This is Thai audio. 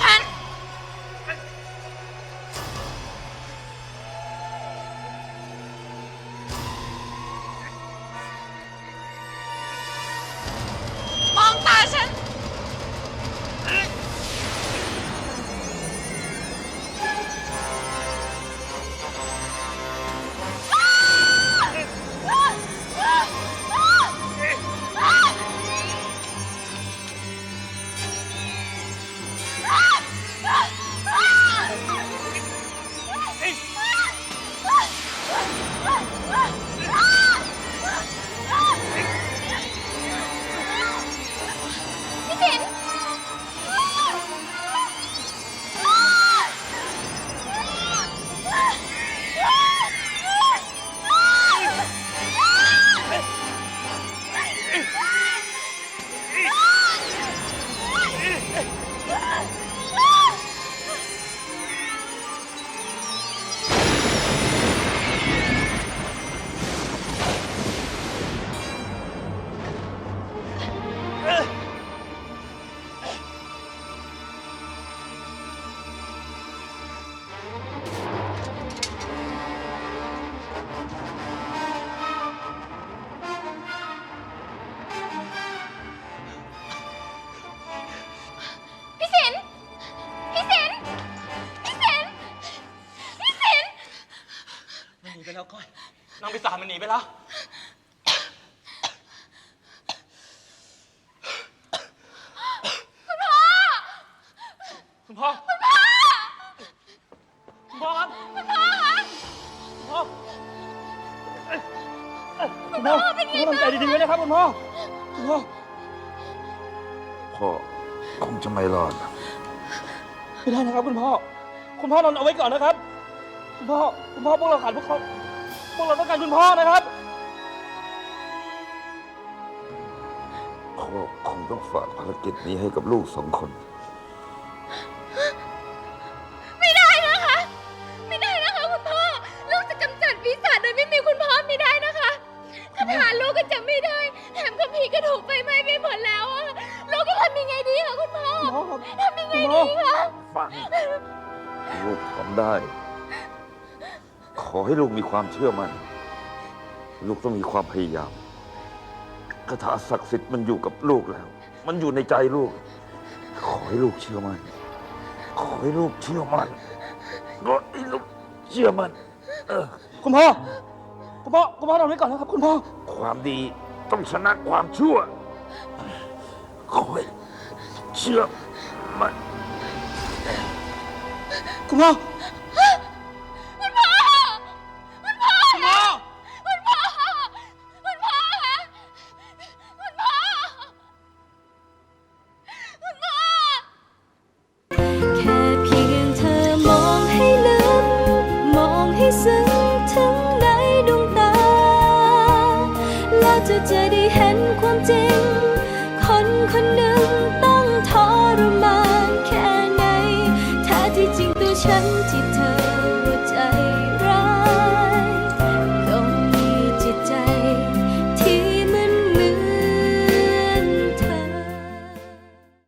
ฉัน มองตาฉัน 哎哎 ไปแล้วก้อยนางปีศาจมันหนีไปแล้ว คุณพ่อ คุณพ่อคุณพ่อครับคุณพ่อครับ คุณพ่อคุณพ่อเป็นไงบ้างใจดีๆไว้นะครับคุณพ่อ คุณพ่อ พ่อคงจะไม่รอด ไม่ได้นะครับคุณพ่อ คุณพ่อนอนเอาไว้ก่อนนะครับ คุณพ่อ คุณพ่อพวกเราขาดพวกเขาพวกเราต้องการคุณพ่อนะครับ พ่อคงต้องฝากภารกิจนี้ให้กับลูกสองคน ไม่ได้นะคะ ไม่ได้นะคะคุณพ่อ ลูกจะกำจัดปีศาจโดยไม่มีคุณพ่อไม่ได้นะคะคาถาลูกก็จะไม่ได้ แถมคัมภีร์ก็ถูกไฟไหม้ไปหมดแล้วอะลูกจะทำยังไงดีคะคุณพ่อ คุณพ่อครับ ทำยังไงดีคะ ฟัง ลูกทำได้ข อให้ลูกมีความเชื่อมัน่น ลูกต้องมีความพยายามคาถาศักดิ์สิทธิ์มันอยู่กับลูกแล้ว มันอยู่ในใจลูก ขอให้ลูกเชื่อมัน่น ขอให้ลูกเชื่อมัน่นขอให้ลูกเชื่อมัน่นเออคุณพ่อ คุณพ่อ คุณพ่อนอนไว้ก่อนนะครับ คุณพ่อ ความดีต้องชนะความชั่ว ขอให้เชื่อมันคุณพ่อ แล้วจะจะได้เห็นความจริง คนคนหนึ่งต้องทรมานแค่ไหนแท้ที่จริงตัวฉันที่